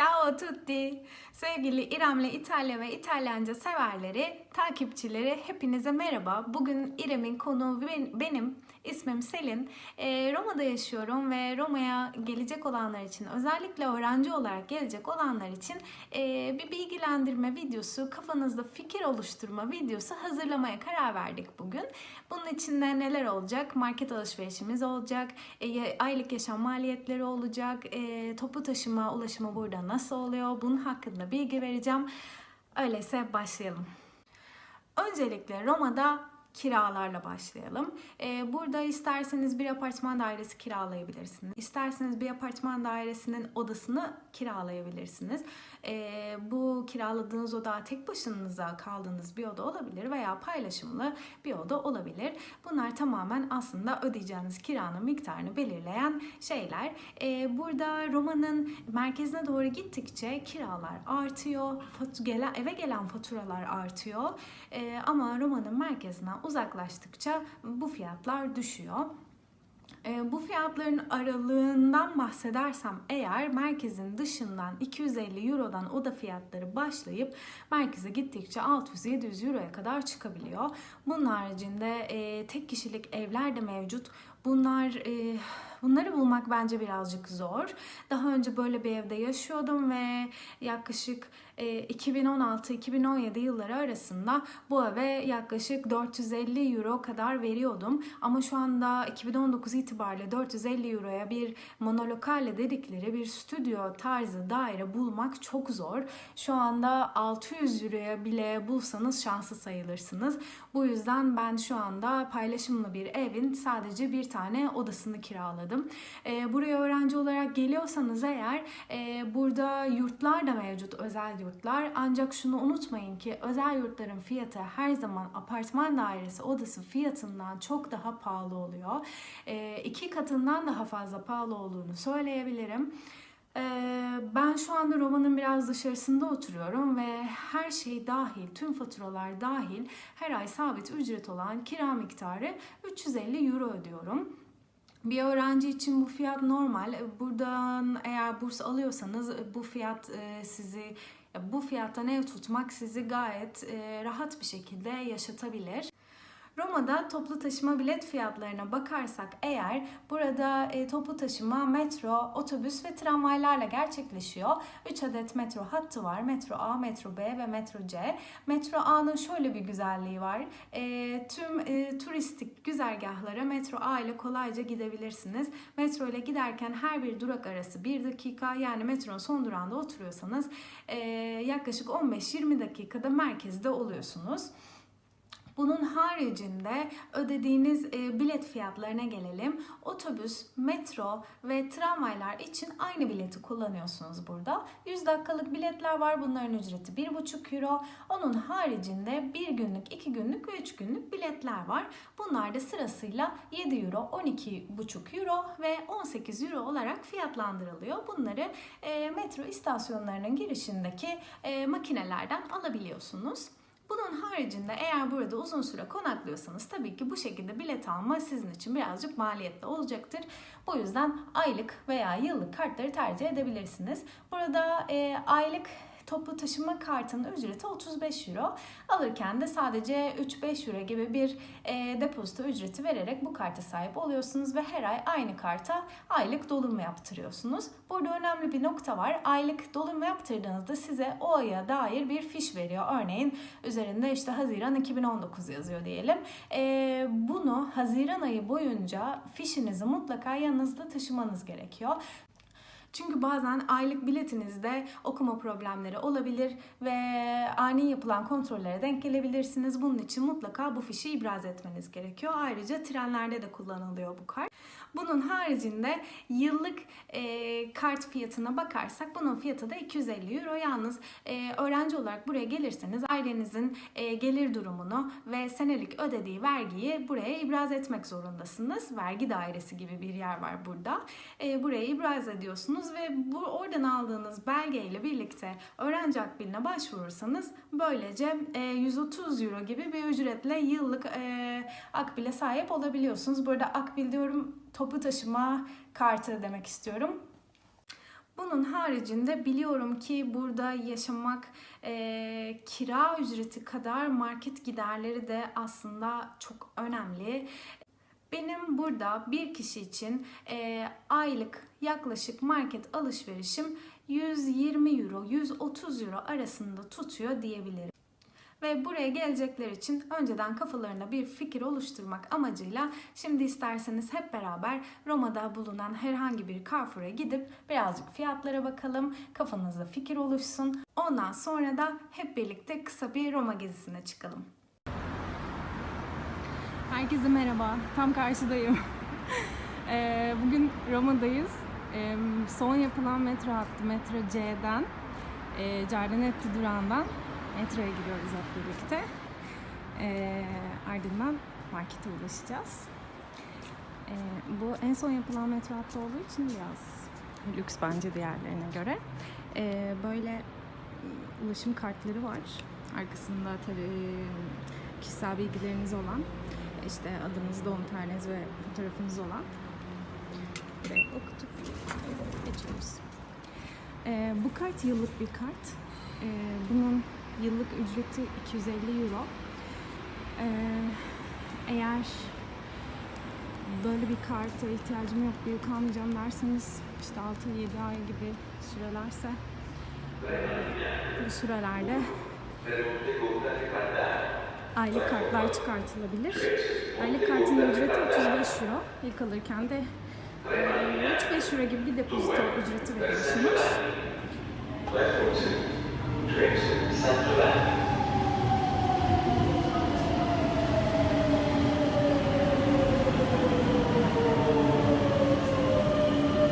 out Ciao tutti. Sevgili İrem'le İtalya ve İtalyanca severleri, takipçileri hepinize merhaba. Bugün İrem'in konuğu ben- benim. İsmim Selin. Ee, Roma'da yaşıyorum ve Roma'ya gelecek olanlar için, özellikle öğrenci olarak gelecek olanlar için e, bir bilgilendirme videosu, kafanızda fikir oluşturma videosu hazırlamaya karar verdik bugün. Bunun içinde neler olacak? Market alışverişimiz olacak, e, aylık yaşam maliyetleri olacak, e, toplu taşıma, ulaşımı burada nasıl oluyor? Bunun hakkında bilgi vereceğim. Öyleyse başlayalım. Öncelikle Roma'da kiralarla başlayalım. Ee, burada isterseniz bir apartman dairesi kiralayabilirsiniz. İsterseniz bir apartman dairesinin odasını kiralayabilirsiniz. Ee, bu kiraladığınız oda tek başınıza kaldığınız bir oda olabilir veya paylaşımlı bir oda olabilir. Bunlar tamamen aslında ödeyeceğiniz kiranın miktarını belirleyen şeyler. Ee, burada Roma'nın merkezine doğru gittikçe kiralar artıyor. Gelen, eve gelen faturalar artıyor. Ee, ama Roma'nın merkezinden uzaklaştıkça bu fiyatlar düşüyor. Ee, Bu fiyatların aralığından bahsedersem eğer merkezin dışından 250 Euro'dan oda fiyatları başlayıp merkeze gittikçe 600-700 Euro'ya kadar çıkabiliyor. Bunun haricinde e, tek kişilik evler de mevcut. Bunlar e, bunları bulmak bence birazcık zor. Daha önce böyle bir evde yaşıyordum ve yaklaşık 2016-2017 yılları arasında bu eve yaklaşık 450 euro kadar veriyordum. Ama şu anda 2019 itibariyle 450 euroya bir monolokale dedikleri bir stüdyo tarzı daire bulmak çok zor. Şu anda 600 euroya bile bulsanız şanslı sayılırsınız. Bu yüzden ben şu anda paylaşımlı bir evin sadece bir tane odasını kiraladım. E, buraya öğrenci olarak geliyorsanız eğer e, burada yurtlar da mevcut özel yurtlar. Ancak şunu unutmayın ki özel yurtların fiyatı her zaman apartman dairesi odası fiyatından çok daha pahalı oluyor. E, iki katından daha fazla pahalı olduğunu söyleyebilirim. Ee, Ben şu anda Roma'nın biraz dışarısında oturuyorum ve her şey dahil, tüm faturalar dahil her ay sabit ücret olan kira miktarı 350 euro ödüyorum. Bir öğrenci için bu fiyat normal. Buradan eğer burs alıyorsanız bu fiyat e, sizi bu fiyattan ev tutmak sizi gayet e, rahat bir şekilde yaşatabilir. Roma'da toplu taşıma bilet fiyatlarına bakarsak eğer burada e, toplu taşıma metro, otobüs ve tramvaylarla gerçekleşiyor. 3 adet metro hattı var. Metro A, metro B ve metro C. Metro A'nın şöyle bir güzelliği var. E, tüm e, turistik güzergahlara metro A ile kolayca gidebilirsiniz. Metro ile giderken her bir durak arası 1 dakika yani metronun son durağında oturuyorsanız e, yaklaşık 15-20 dakikada merkezde oluyorsunuz. Bunun haricinde ödediğiniz e, bilet fiyatlarına gelelim. Otobüs, metro ve tramvaylar için aynı bileti kullanıyorsunuz burada. 100 dakikalık biletler var. Bunların ücreti 1,5 euro. Onun haricinde 1 günlük, 2 günlük ve 3 günlük biletler var. Bunlar da sırasıyla 7 euro, 12,5 euro ve 18 euro olarak fiyatlandırılıyor. Bunları e, metro istasyonlarının girişindeki e, makinelerden alabiliyorsunuz. Bunun haricinde eğer burada uzun süre konaklıyorsanız tabii ki bu şekilde bilet alma sizin için birazcık maliyetli olacaktır. Bu yüzden aylık veya yıllık kartları tercih edebilirsiniz. Burada e, aylık toplu taşıma kartının ücreti 35 euro. Alırken de sadece 3-5 euro gibi bir e, depozito ücreti vererek bu karta sahip oluyorsunuz ve her ay aynı karta aylık dolum yaptırıyorsunuz. Burada önemli bir nokta var. Aylık dolum yaptırdığınızda size o aya dair bir fiş veriyor. Örneğin üzerinde işte Haziran 2019 yazıyor diyelim. E, bunu Haziran ayı boyunca fişinizi mutlaka yanınızda taşımanız gerekiyor. Çünkü bazen aylık biletinizde okuma problemleri olabilir ve ani yapılan kontrollere denk gelebilirsiniz. Bunun için mutlaka bu fişi ibraz etmeniz gerekiyor. Ayrıca trenlerde de kullanılıyor bu kart. Bunun haricinde yıllık e, kart fiyatına bakarsak bunun fiyatı da 250 euro. Yalnız e, öğrenci olarak buraya gelirseniz ailenizin e, gelir durumunu ve senelik ödediği vergiyi buraya ibraz etmek zorundasınız. Vergi dairesi gibi bir yer var burada. E, buraya ibraz ediyorsunuz ve bu oradan aldığınız belgeyle birlikte öğrenci akbiline başvurursanız böylece e, 130 euro gibi bir ücretle yıllık e, akbile sahip olabiliyorsunuz. Burada akbil diyorum toplu taşıma kartı demek istiyorum. Bunun haricinde biliyorum ki burada yaşamak e, kira ücreti kadar market giderleri de aslında çok önemli. Benim burada bir kişi için e, aylık yaklaşık market alışverişim 120 euro, 130 euro arasında tutuyor diyebilirim. Ve buraya gelecekler için önceden kafalarına bir fikir oluşturmak amacıyla şimdi isterseniz hep beraber Roma'da bulunan herhangi bir Carrefour'a gidip birazcık fiyatlara bakalım, kafanızda fikir oluşsun. Ondan sonra da hep birlikte kısa bir Roma gezisine çıkalım. Herkese merhaba. Tam karşıdayım. Eee, Bugün Roma'dayız. Eee, Son yapılan metro hattı Metro C'den eee, Giardinetti durağından metroya giriyoruz hep birlikte. Eee, Ardından markete ulaşacağız. Bu en son yapılan metro hattı olduğu için biraz lüks bence diğerlerine göre. Böyle ulaşım kartları var. Arkasında tabii kişisel bilgileriniz olan işte adınız, doğum tarihiniz ve fotoğrafınız olan buraya okutup geçiyoruz. Ee, bu kart yıllık bir kart. Ee, bunun yıllık ücreti 250 euro. Ee, eğer böyle bir karta ihtiyacım yok, büyük almayacağım derseniz işte 6-7 ay gibi sürelerse bu sürelerde aylık kartlar çıkartılabilir. Aylık kartın ücreti 35 euro. İlk alırken de e, 3-5 euro gibi bir depozito ücreti veriyorsunuz.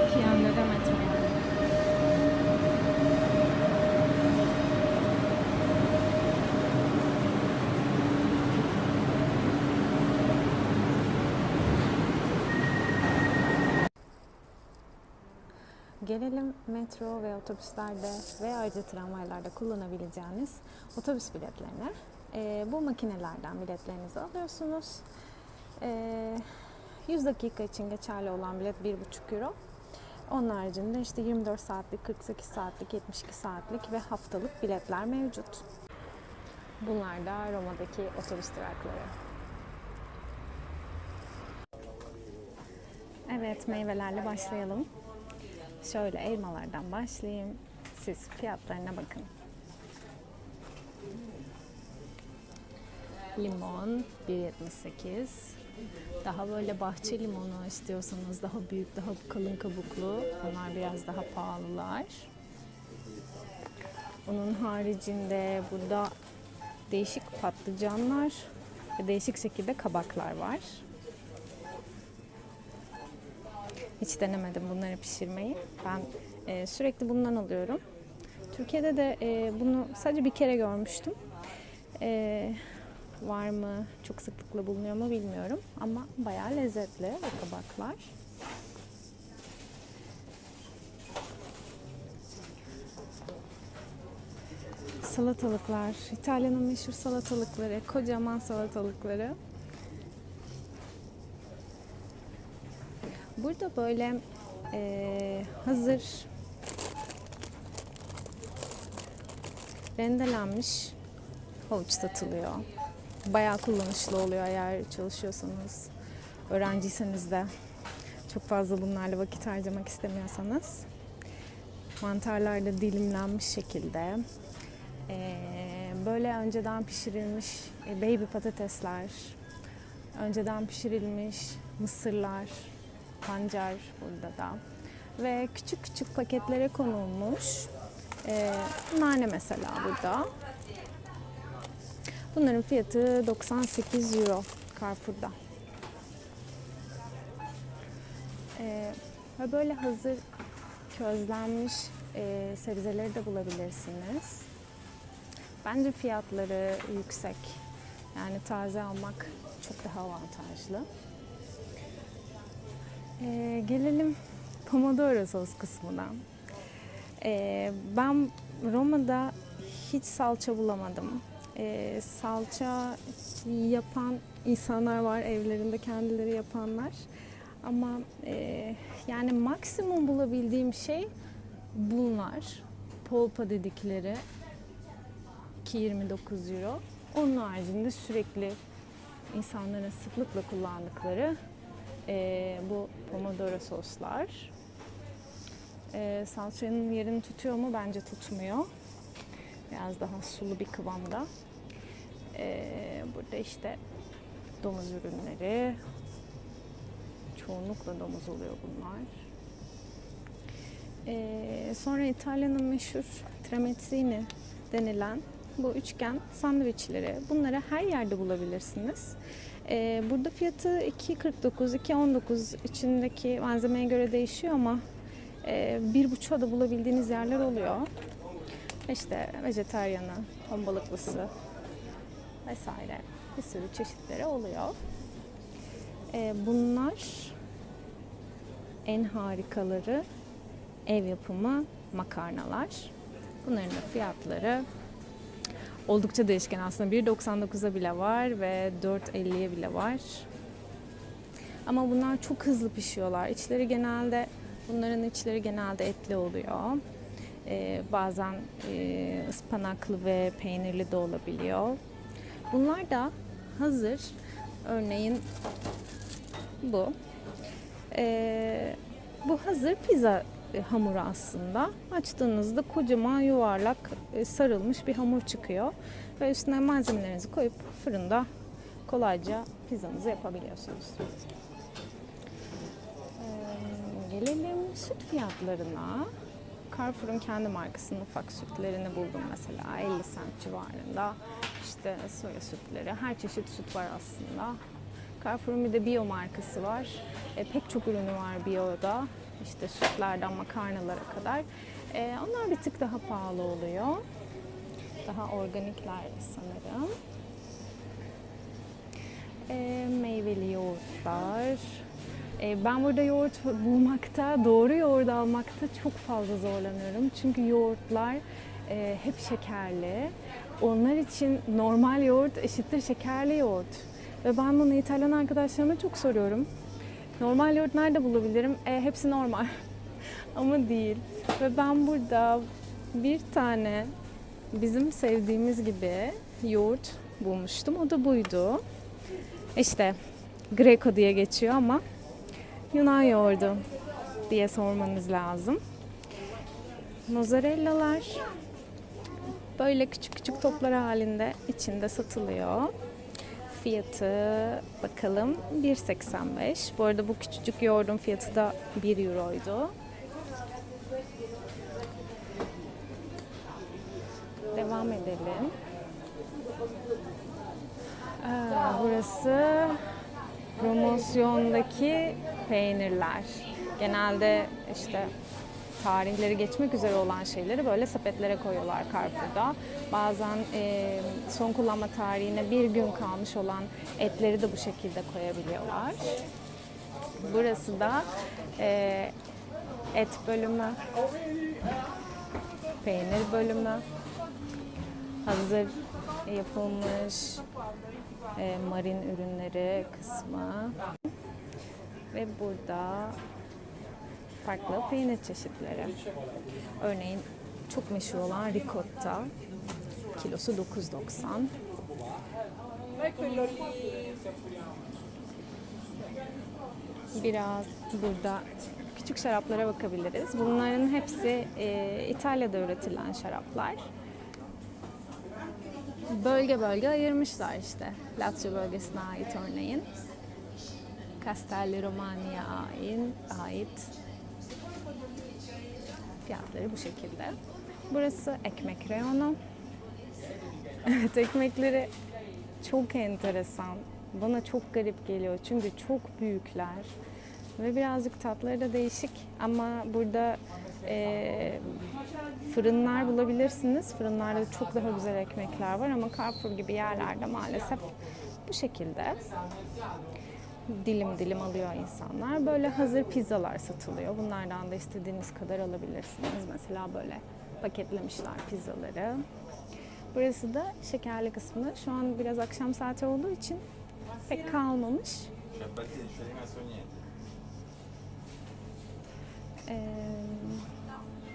İki yönde de metro. Gelelim metro ve otobüslerde ve ayrıca tramvaylarda kullanabileceğiniz otobüs biletlerine. Ee, bu makinelerden biletlerinizi alıyorsunuz. Ee, 100 dakika için geçerli olan bilet 1,5 euro. Onun haricinde işte 24 saatlik, 48 saatlik, 72 saatlik ve haftalık biletler mevcut. Bunlar da Roma'daki otobüs durakları. Evet, meyvelerle başlayalım. Şöyle elmalardan başlayayım. Siz fiyatlarına bakın. Limon 1.78. Daha böyle bahçe limonu istiyorsanız daha büyük, daha kalın kabuklu. Onlar biraz daha pahalılar. Onun haricinde burada değişik patlıcanlar ve değişik şekilde kabaklar var. Hiç denemedim bunları pişirmeyi. Ben e, sürekli bundan alıyorum. Türkiye'de de e, bunu sadece bir kere görmüştüm. E, var mı, çok sıklıkla bulunuyor mu bilmiyorum. Ama bayağı lezzetli bu kabaklar. Salatalıklar, İtalya'nın meşhur salatalıkları, kocaman salatalıkları. Burada böyle e, hazır rendelenmiş havuç satılıyor. Bayağı kullanışlı oluyor eğer çalışıyorsanız, öğrenciyseniz de çok fazla bunlarla vakit harcamak istemiyorsanız. Mantarlar da dilimlenmiş şekilde. E, böyle önceden pişirilmiş e, baby patatesler, önceden pişirilmiş mısırlar, pancar burada da. Ve küçük küçük paketlere konulmuş e, nane mesela burada. Bunların fiyatı 98 euro Carrefour'da. E, ve böyle hazır közlenmiş e, sebzeleri de bulabilirsiniz. Bence fiyatları yüksek. Yani taze almak çok daha avantajlı. Ee, gelelim Pomodoro sos kısmına. Ee, ben Roma'da hiç salça bulamadım. Ee, salça yapan insanlar var evlerinde kendileri yapanlar. Ama e, yani maksimum bulabildiğim şey bunlar polpa dedikleri 2.29 euro. Onun haricinde sürekli insanların sıklıkla kullandıkları eee, bu pomodoro soslar. Eee salçanın yerini tutuyor mu? Bence tutmuyor. Biraz daha sulu bir kıvamda. Eee, burada işte domuz ürünleri. Çoğunlukla domuz oluyor bunlar. Eee, sonra İtalya'nın meşhur tramezzini denilen bu üçgen sandviçleri. Bunları her yerde bulabilirsiniz. Eee, burada fiyatı 2.49, 2.19 içindeki malzemeye göre değişiyor ama eee bir buçuğa da bulabildiğiniz yerler oluyor. İşte vejetaryanı, ton balıklısı vesaire bir sürü çeşitleri oluyor. Eee, bunlar en harikaları ev yapımı makarnalar. Bunların da fiyatları oldukça değişken aslında. 1.99'a bile var ve 4.50'ye bile var. Ama bunlar çok hızlı pişiyorlar. İçleri genelde bunların içleri genelde etli oluyor. Ee, bazen e, ıspanaklı ve peynirli de olabiliyor. Bunlar da hazır. Örneğin bu. Ee, bu hazır pizza hamuru aslında. Açtığınızda kocaman yuvarlak e, sarılmış bir hamur çıkıyor. Ve üstüne malzemelerinizi koyup fırında kolayca pizzanızı yapabiliyorsunuz. Ee, gelelim süt fiyatlarına. Carrefour'un kendi markasının ufak sütlerini buldum mesela 50 cent civarında. İşte soya sütleri, her çeşit süt var aslında. Carrefour'un bir de bio markası var. E, pek çok ürünü var bio'da. İşte sütlerden makarnalara kadar. E, onlar bir tık daha pahalı oluyor. Daha organikler sanırım. E, meyveli yoğurtlar. E, ben burada yoğurt bulmakta, doğru yoğurt almakta çok fazla zorlanıyorum. Çünkü yoğurtlar e, hep şekerli. Onlar için normal yoğurt eşittir şekerli yoğurt. Ve ben bunu İtalyan arkadaşlarıma çok soruyorum. Normal yoğurt nerede bulabilirim? E, hepsi normal. Ama değil. Ve ben burada bir tane bizim sevdiğimiz gibi yoğurt bulmuştum. O da buydu. İşte Greco diye geçiyor ama Yunan yoğurdu diye sormanız lazım. Mozzarellalar böyle küçük küçük toplar halinde içinde satılıyor. Fiyatı bakalım 1.85. Bu arada bu küçücük yoğurdun fiyatı da 1 euroydu. Devam edelim. Burası promosyondaki peynirler. Genelde işte tarihleri geçmek üzere olan şeyleri böyle sepetlere koyuyorlar Carrefour'da. Bazen e, son kullanma tarihine bir gün kalmış olan etleri de bu şekilde koyabiliyorlar. Burası da e, et bölümü, peynir bölümü, hazır yapılmış e, marin ürünleri kısmı ve burada farklı peynir çeşitleri. Örneğin çok meşhur olan ricotta kilosu 9.90. Biraz burada küçük şaraplara bakabiliriz. Bunların hepsi e, İtalya'da üretilen şaraplar. Bölge bölge ayırmışlar işte. Lazio bölgesine ait örneğin. Castelli Romani'ye ait, ait fiyatları bu şekilde. Burası ekmek reyonu. Evet ekmekleri çok enteresan. Bana çok garip geliyor çünkü çok büyükler ve birazcık tatları da değişik ama burada e, fırınlar bulabilirsiniz. Fırınlarda çok daha güzel ekmekler var ama Carrefour gibi yerlerde maalesef bu şekilde dilim dilim alıyor insanlar. Böyle hazır pizzalar satılıyor. Bunlardan da istediğiniz kadar alabilirsiniz. Mesela böyle paketlemişler pizzaları. Burası da şekerli kısmı. Şu an biraz akşam saati olduğu için pek kalmamış. Ee,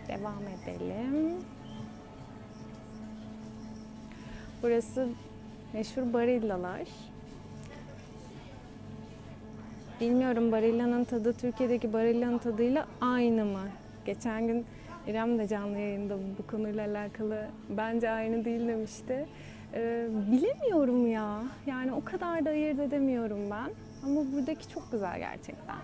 Devam edelim. Burası meşhur Barillalar. Bilmiyorum Barilla'nın tadı Türkiye'deki Barilla'nın tadıyla aynı mı? Geçen gün İrem de canlı yayında bu konuyla alakalı bence aynı değil demişti. Ee, bilemiyorum ya. Yani o kadar da ayırt edemiyorum ben. Ama buradaki çok güzel gerçekten.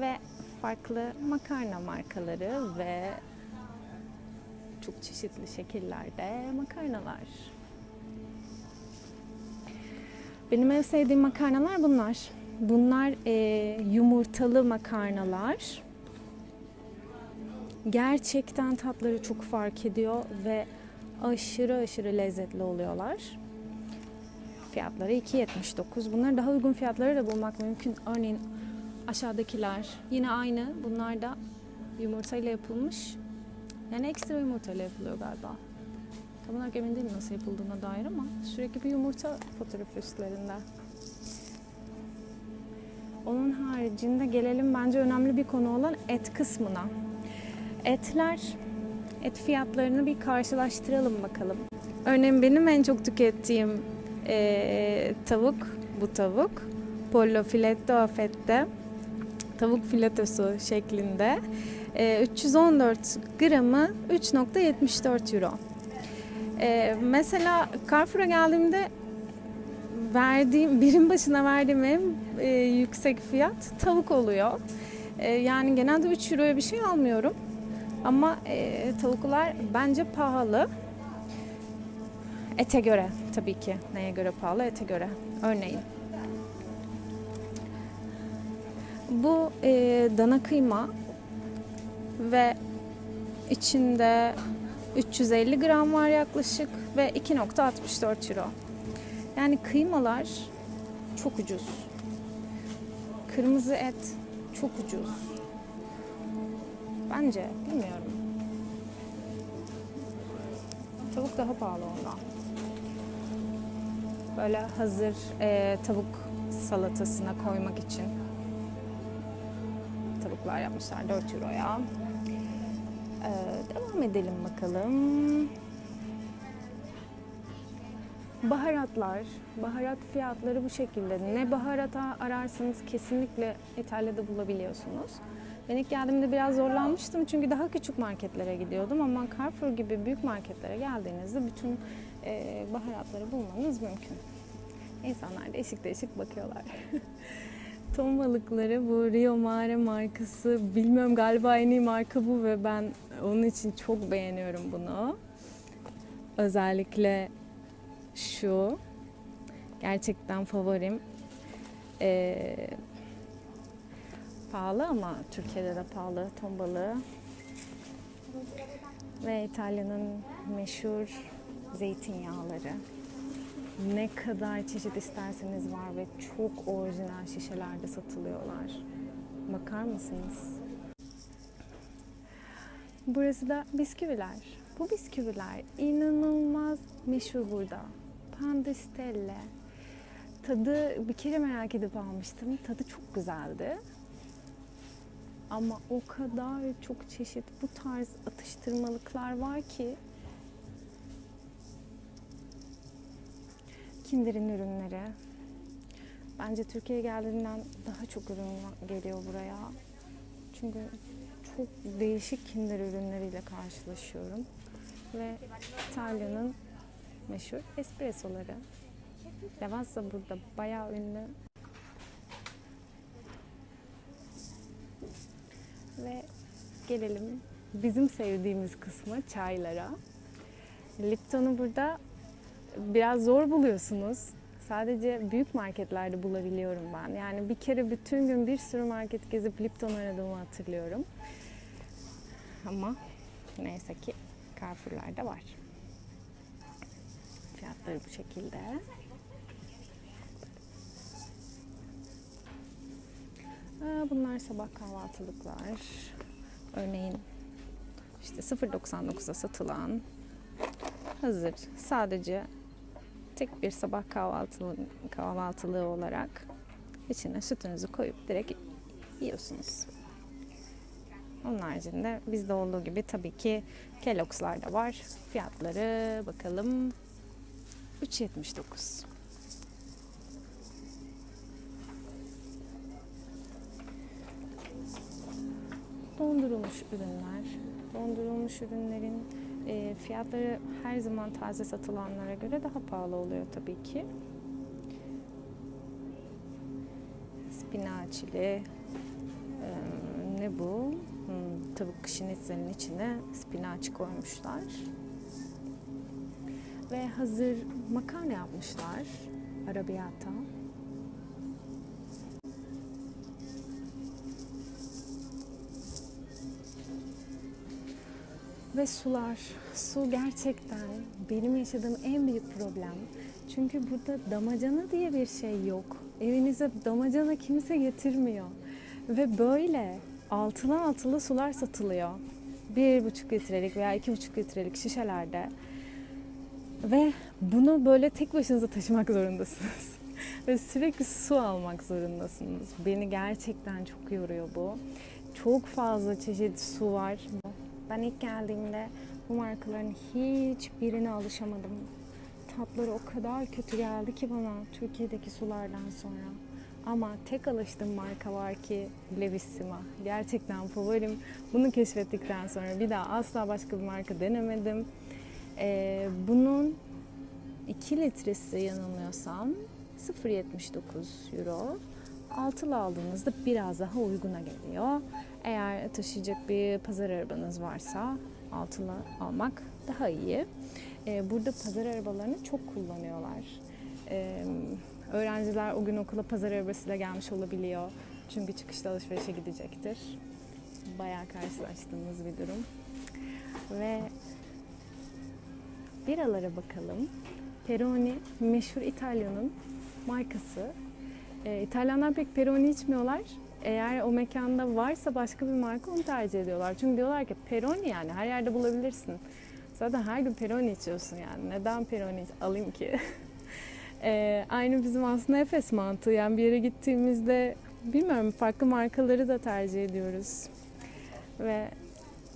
Ve farklı makarna markaları ve çok çeşitli şekillerde makarnalar. Benim en sevdiğim makarnalar bunlar. Bunlar e, yumurtalı makarnalar. Gerçekten tatları çok fark ediyor ve aşırı aşırı lezzetli oluyorlar. Fiyatları 2.79. Bunları daha uygun fiyatları da bulmak mümkün. Örneğin aşağıdakiler yine aynı. Bunlar da yumurtayla yapılmış. Yani ekstra yumurtayla yapılıyor galiba. Tam olarak emin değilim nasıl yapıldığına dair ama sürekli bir yumurta fotoğrafı üstlerinde. Onun haricinde gelelim bence önemli bir konu olan et kısmına. Etler, et fiyatlarını bir karşılaştıralım bakalım. Örneğin benim en çok tükettiğim eee, tavuk, bu tavuk. Pollo filetto affette. Tavuk filetosu şeklinde. Eee, 314 gramı 3.74 euro. Eee, mesela Carrefour'a geldiğimde verdiğim birim başına verdiğim en e, yüksek fiyat tavuk oluyor. E, yani genelde 3 euroya bir şey almıyorum. Ama e, tavuklar bence pahalı. Ete göre tabii ki. Neye göre pahalı? Ete göre. Örneğin. Bu e, dana kıyma ve içinde 350 gram var yaklaşık ve 2.64 euro. Yani kıymalar çok ucuz. Kırmızı et çok ucuz. Bence bilmiyorum. Tavuk daha pahalı ondan. Böyle hazır e, tavuk salatasına koymak için tavuklar yapmışlar 4 euroya. Devam edelim bakalım. Baharatlar, baharat fiyatları bu şekilde. Ne baharat ararsanız kesinlikle İtalya'da bulabiliyorsunuz. Ben ilk geldiğimde biraz zorlanmıştım çünkü daha küçük marketlere gidiyordum ama Carrefour gibi büyük marketlere geldiğinizde bütün e, baharatları bulmanız mümkün. İnsanlar değişik değişik bakıyorlar. Ton balıkları bu Rio Mare markası. Bilmiyorum galiba en iyi marka bu ve ben onun için çok beğeniyorum bunu. Özellikle şu gerçekten favorim. Ee, pahalı ama Türkiye'de de pahalı ton balığı. Ve İtalya'nın meşhur zeytinyağları. Ne kadar çeşit isterseniz var ve çok orijinal şişelerde satılıyorlar. Bakar mısınız? Burası da bisküviler. Bu bisküviler inanılmaz meşhur burada. Pandistelle. Tadı bir kere merak edip almıştım. Tadı çok güzeldi. Ama o kadar çok çeşit bu tarz atıştırmalıklar var ki Kinder'in ürünleri. Bence Türkiye'ye geldiğinden daha çok ürün geliyor buraya. Çünkü çok değişik Kinder ürünleriyle karşılaşıyorum. Ve İtalya'nın meşhur espressoları. Devasa burada bayağı ünlü. Ve gelelim bizim sevdiğimiz kısmı çaylara. Lipton'u burada biraz zor buluyorsunuz. Sadece büyük marketlerde bulabiliyorum ben. Yani bir kere bütün gün bir sürü market gezip Lipton aradığımı hatırlıyorum. Ama neyse ki Carrefour'larda var. Fiyatları bu şekilde. Bunlar sabah kahvaltılıklar. Örneğin işte 0.99'a satılan hazır sadece tek bir sabah kahvaltılı, kahvaltılığı olarak içine sütünüzü koyup direkt yiyorsunuz. Onun haricinde bizde olduğu gibi tabii ki Kellogg'slar da var. Fiyatları bakalım 3.79. Dondurulmuş ürünler. Dondurulmuş ürünlerin e, fiyatları her zaman taze satılanlara göre daha pahalı oluyor tabii ki. Spinaçili. e, ne bu? Hmm, tavuk şinitzelin içine spinaç koymuşlar. Ve hazır makarna yapmışlar. Arabiyata. Ve sular. Su gerçekten benim yaşadığım en büyük problem. Çünkü burada damacana diye bir şey yok. Evinize damacana kimse getirmiyor. Ve böyle altılı altılı sular satılıyor. Bir buçuk litrelik veya iki buçuk litrelik şişelerde. Ve bunu böyle tek başınıza taşımak zorundasınız. Ve sürekli su almak zorundasınız. Beni gerçekten çok yoruyor bu. Çok fazla çeşit su var. Ben ilk geldiğimde bu markaların hiçbirine alışamadım. Tatları o kadar kötü geldi ki bana Türkiye'deki sulardan sonra. Ama tek alıştığım marka var ki Levissima. Gerçekten favorim. Bunu keşfettikten sonra bir daha asla başka bir marka denemedim. Ee, bunun 2 litresi yanılmıyorsam 0.79 euro. Altılı aldığınızda biraz daha uyguna geliyor. Eğer taşıyacak bir pazar arabanız varsa altılı almak daha iyi. Ee, burada pazar arabalarını çok kullanıyorlar. Ee, öğrenciler o gün okula pazar arabasıyla gelmiş olabiliyor. Çünkü çıkışta alışverişe gidecektir. Bayağı karşılaştığımız bir durum. Ve biralara bakalım. Peroni meşhur İtalya'nın markası. Ee, İtalyanlar pek Peroni içmiyorlar. Eğer o mekanda varsa başka bir marka onu tercih ediyorlar. Çünkü diyorlar ki Peroni yani her yerde bulabilirsin. Zaten her gün Peroni içiyorsun yani. Neden Peroni alayım ki? Ee, aynı bizim aslında Efes mantığı. Yani bir yere gittiğimizde bilmiyorum farklı markaları da tercih ediyoruz. Ve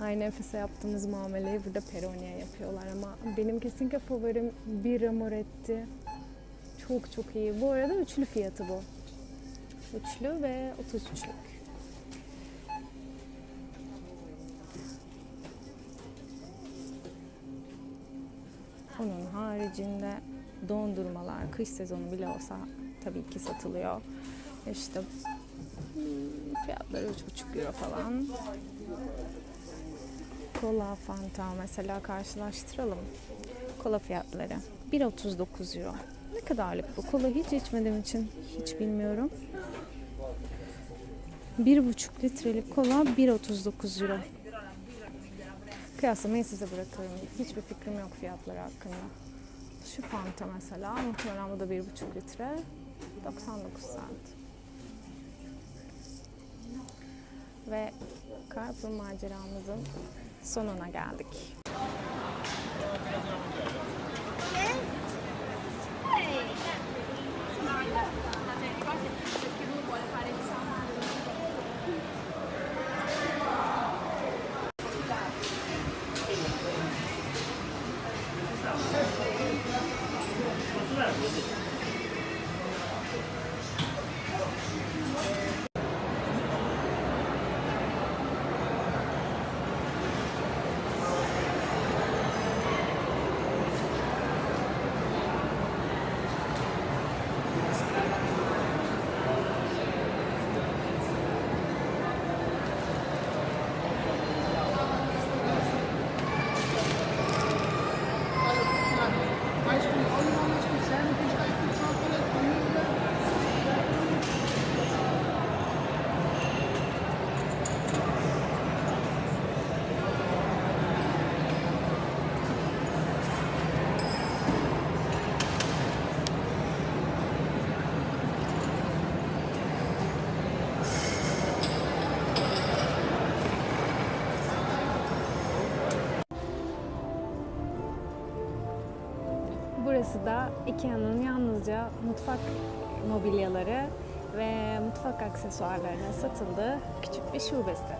aynı Efes'e yaptığımız muameleyi burada Peroni'ye yapıyorlar ama benim kesinlikle favorim Birra Moretti. Çok çok iyi. Bu arada üçlü fiyatı bu. Üçlü ve 33'lük. Onun haricinde dondurmalar kış sezonu bile olsa tabii ki satılıyor. İşte hmm, fiyatları 3,5 euro falan. Kola, Fanta mesela karşılaştıralım. Kola fiyatları 1.39 euro. Ne kadarlık bu? Kola hiç içmediğim için hiç bilmiyorum. 1,5 litrelik kola 1.39 euro. Kıyaslamayı size bırakıyorum. Hiçbir fikrim yok fiyatları hakkında. Şu Fanta mesela, muhtemelen bu da 1,5 litre. 99 cent. Ve Carrefour maceramızın sonuna geldik. Burası da Ikea'nın yalnızca mutfak mobilyaları ve mutfak aksesuarlarının satıldığı küçük bir şubesi.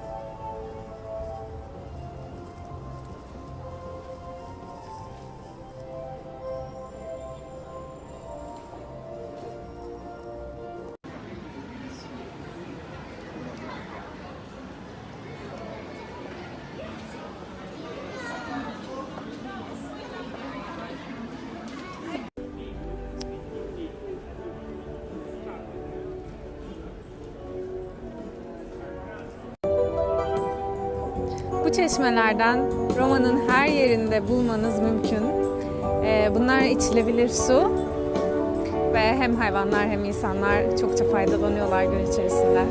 Bu çeşmelerden Roma'nın her yerinde bulmanız mümkün. Ee, Bunlar içilebilir su ve hem hayvanlar hem insanlar çokça faydalanıyorlar gün içerisinde.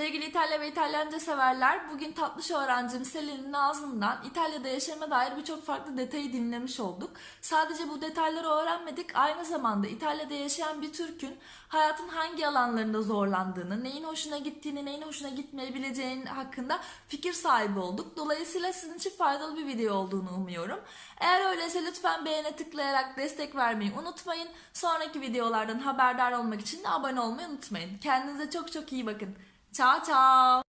Sevgili İtalya ve İtalyanca severler, bugün tatlış öğrencim Selin'in ağzından İtalya'da yaşama dair birçok farklı detayı dinlemiş olduk. Sadece bu detayları öğrenmedik, aynı zamanda İtalya'da yaşayan bir Türk'ün hayatın hangi alanlarında zorlandığını, neyin hoşuna gittiğini, neyin hoşuna gitmeyebileceğinin hakkında fikir sahibi olduk. Dolayısıyla sizin için faydalı bir video olduğunu umuyorum. Eğer öyleyse lütfen beğene tıklayarak destek vermeyi unutmayın. Sonraki videolardan haberdar olmak için de abone olmayı unutmayın. Kendinize çok çok iyi bakın. Ciao ciao.